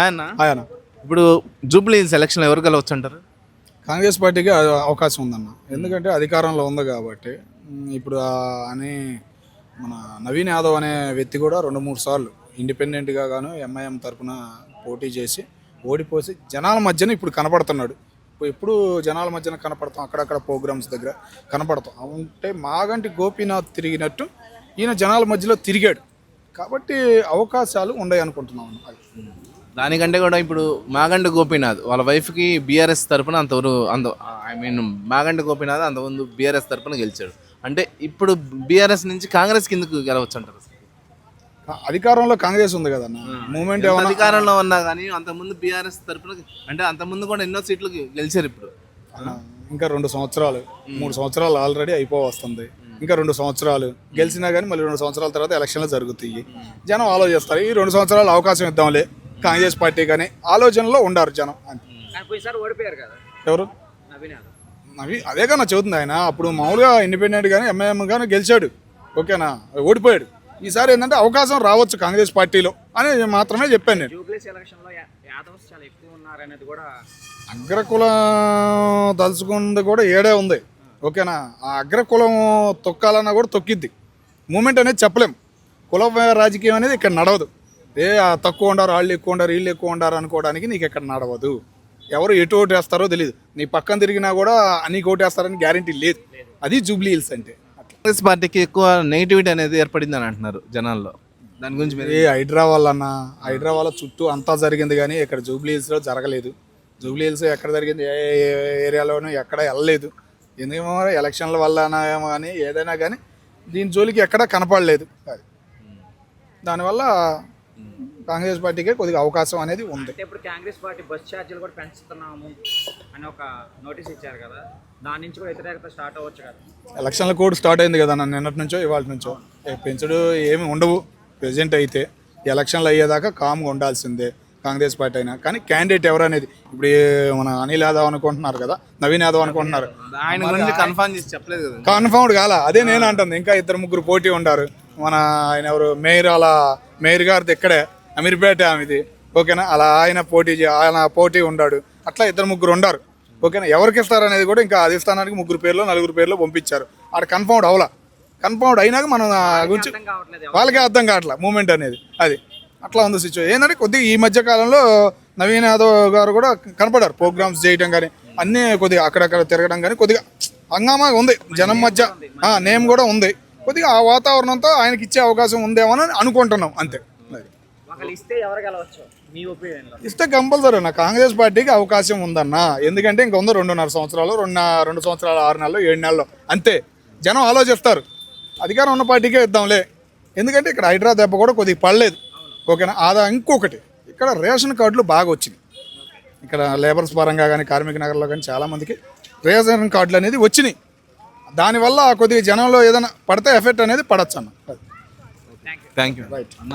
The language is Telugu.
ఆయన ఆయన. ఇప్పుడు జూబ్లీ హిల్స్ ఎలక్షన్ ఎవరు గెలవచ్చు అంటారు కాంగ్రెస్ పార్టీకి అవకాశం ఉందన్న. ఎందుకంటే అధికారంలో ఉంది కాబట్టి ఇప్పుడు అని మన నవీన్ యాదవ్ అనే వ్యక్తి కూడా రెండు మూడు సార్లు ఇండిపెండెంట్గా గాను ఎంఐఎం తరపున పోటీ చేసి ఓడిపోసి జనాల మధ్యన ఇప్పుడు కనపడుతున్నాడు. ఎప్పుడు జనాల మధ్యన కనపడతాం అక్కడక్కడ ప్రోగ్రామ్స్ దగ్గర కనపడతాం. అంటే మాగంటి గోపీనాథ్ తిరిగినట్టు ఈయన జనాల మధ్యలో తిరిగాడు. కాబట్టి అవకాశాలు ఉన్నాయి అనుకుంటున్నాం అది దానికంటే కూడా ఇప్పుడు మాగంటి గోపీనాథ్ వాళ్ళ వైఫ్కి బీఆర్ఎస్ తరపున అంతవరకు అంత ఐ మీన్ మాగంటి గోపీనాథ్ అంతకుముందు బీఆర్ఎస్ తరపున గెలిచాడు. అంటే ఇప్పుడు బీఆర్ఎస్ నుంచి కాంగ్రెస్ కిందకు గెలవచ్చు అంటారు అధికారంలో కాంగ్రెస్ ఉంది కదన్న? మూమెంట్ అధికారంలో ఉన్నా కానీ అంతకుముందు బీఆర్ఎస్ తరపున అంటే అంతకుముందు కూడా ఎన్నో సీట్లు గెలిచారు ఇప్పుడు. ఇంకా రెండు సంవత్సరాలు మూడు సంవత్సరాలు ఆల్రెడీ అయిపో వస్తుంది ఇంకా రెండు సంవత్సరాలు గెలిచినా కానీ మళ్ళీ రెండు సంవత్సరాల తర్వాత ఎలక్షన్లు జరుగుతాయి. జనం ఆలోచిస్తారు ఈ రెండు సంవత్సరాలు అవకాశం ఇద్దాంలే. కాంగ్రెస్ పార్టీ కానీ ఆలోచనలో ఉండారు జనం. కానీ ఎవరు? అవి అదే కన్నా చెబుతుంది ఆయన. అప్పుడు మామూలుగా ఇండిపెండెంట్ కానీ ఎంఐఎం కానీ గెలిచాడు. ఓకేనా? ఓడిపోయాడు. ఈసారి ఏంటంటే అవకాశం రావచ్చు కాంగ్రెస్ పార్టీలో అని మాత్రమే చెప్పాను నేను. అగ్రకులం తలుచుకుంది కూడా ఏడే ఉంది. ఓకేనా? ఆ అగ్రకులం తొక్కాలన్నా కూడా తొక్కిద్ది. మూమెంట్ అనేది చెప్పలేం. కుల రాజకీయం అనేది ఇక్కడ నడవదు. ఏ తక్కువ ఉండారు వాళ్ళు ఎక్కువ ఉండారు వీళ్ళు ఎక్కువ ఉండారు అనుకోవడానికి నీకు ఇక్కడ నడవదు. ఎవరు ఎటు ఓటు వేస్తారో తెలియదు నీ పక్కన తిరిగినా కూడా నీకు ఓటు వేస్తారని గ్యారంటీ లేదు. అది జూబ్లీ హిల్స్ అంటే. కాంగ్రెస్ పార్టీకి ఎక్కువ నెగిటివిటీ అనేది ఏర్పడింది అని అంటున్నారు జనాల్లో. దాని గురించి మీరు వల్ల అన్న వల్ల చుట్టూ అంతా జరిగింది కానీ ఇక్కడ జూబ్లీ హిల్స్లో జరగలేదు. జూబ్లీ హిల్స్ ఎక్కడ జరిగింది ఏ ఏరియాలోనూ ఎక్కడ వెళ్ళలేదు. ఎందుకేమో ఎలక్షన్ల వల్ల ఏమో కానీ ఏదైనా కానీ దీని జోలికి ఎక్కడ కనపడలేదు. అది. దానివల్ల కాంగ్రెస్ పార్టీకే కొద్దిగా అవకాశం అనేది ఉంది. ఇప్పుడు కాంగ్రెస్ పార్టీ బస్ ఛార్జీలు కూడా పెంచుతున్నాము అని ఒక నోటీస్ ఇచ్చారు కదా. దాని నుంచి కూడా వ్యతిరేకత స్టార్ట్ అవ్వచ్చు కదా. ఎలక్షన్ల కోడ్ స్టార్ట్ అయింది కదా నన్ను నిన్నటి నుంచో ఇవాళ నుంచో. పెంచుడు ఏమి ఉండవు. ప్రెసిడెంట్ అయితే ఎలక్షన్లు అయ్యేదాకా కామ్గా ఉండాల్సిందే కాంగ్రెస్ పార్టీ అయినా. కానీ క్యాండిడేట్ ఎవరు అనేది ఇప్పుడు మన అనిల్ యాదవ్ అనుకుంటున్నారు కదా నవీన్ యాదవ్ అనుకుంటున్నారు. ఆయన గురించి కన్ఫర్మ్ చేసి చెప్పలేదు కదా. కన్ఫర్మ్డ్ కాల. అదే నేను అంటుంది. ఇంకా ఇద్దరు ముగ్గురు పోటీ ఉండారు. మన ఆయన ఎవరు? మేయర్ అలా మేయర్ గారిది ఇక్కడే. అమీర్పేట ఆమెది. ఓకేనా? అలా ఆయన పోటీ ఆయన పోటీ ఉండాడు. అట్లా ఇద్దరు ముగ్గురు ఉండారు. ఓకేనా? ఎవరికి ఇస్తారు అనేది కూడా ఇంకా అధిష్టానానికి ముగ్గురు పేర్లు నలుగురు పేర్లు పంపించారు. ఆడ కన్ఫర్మ్డ్ అవలా. కన్ఫర్మ్డ్ అయినాక మనం గురించి వాళ్ళకే అర్థం కావట్లా మూమెంట్ అనేది. అది. అట్లా ఉంది సిచ్యువేషన్ ఏంటంటే కొద్దిగా ఈ మధ్య కాలంలో నవీన్ యాదవ్ గారు కూడా కనపడారు. ప్రోగ్రామ్స్ చేయడం కానీ అన్నీ కొద్దిగా అక్కడక్కడ తిరగడం కానీ కొద్దిగా హంగామా ఉంది. జనం మధ్య నేమ్ కూడా ఉంది. కొద్దిగా ఆ వాతావరణంతో ఆయనకి ఇచ్చే అవకాశం ఉందేమో అని అనుకుంటున్నాం అంతే. అది. ఇస్తే ఎవరు గెలవచ్చు? మీ ఒపీనియన్లో ఇస్తే కంపల్సరీ అన్న కాంగ్రెస్ పార్టీకి అవకాశం ఉందన్న. ఎందుకంటే ఇంకా ఉంది రెండున్నర సంవత్సరాలు రెండు రెండు సంవత్సరాలు ఆరు నెలలు ఏడు నెలలు. అంతే. జనం ఆలోచిస్తారు. అధికారం ఉన్న పార్టీకే ఇద్దాంలే. ఎందుకంటే ఇక్కడ హైడ్రా దెబ్బ కూడా కొద్దిగా పడలేదు. ఓకేనా? ఆదా ఇంకొకటి. ఇక్కడ రేషన్ కార్డులు బాగా వచ్చినాయి. ఇక్కడ లేబర్స్ పరంగా కానీ కార్మిక నగర్లో కానీ చాలామందికి రేషన్ కార్డులు అనేది వచ్చినాయి. దానివల్ల కొద్దిగా జనంలో ఏదైనా పడితే ఎఫెక్ట్ అనేది పడచ్చు అన్న థ్యాంక్ యూ రైట్ అన్న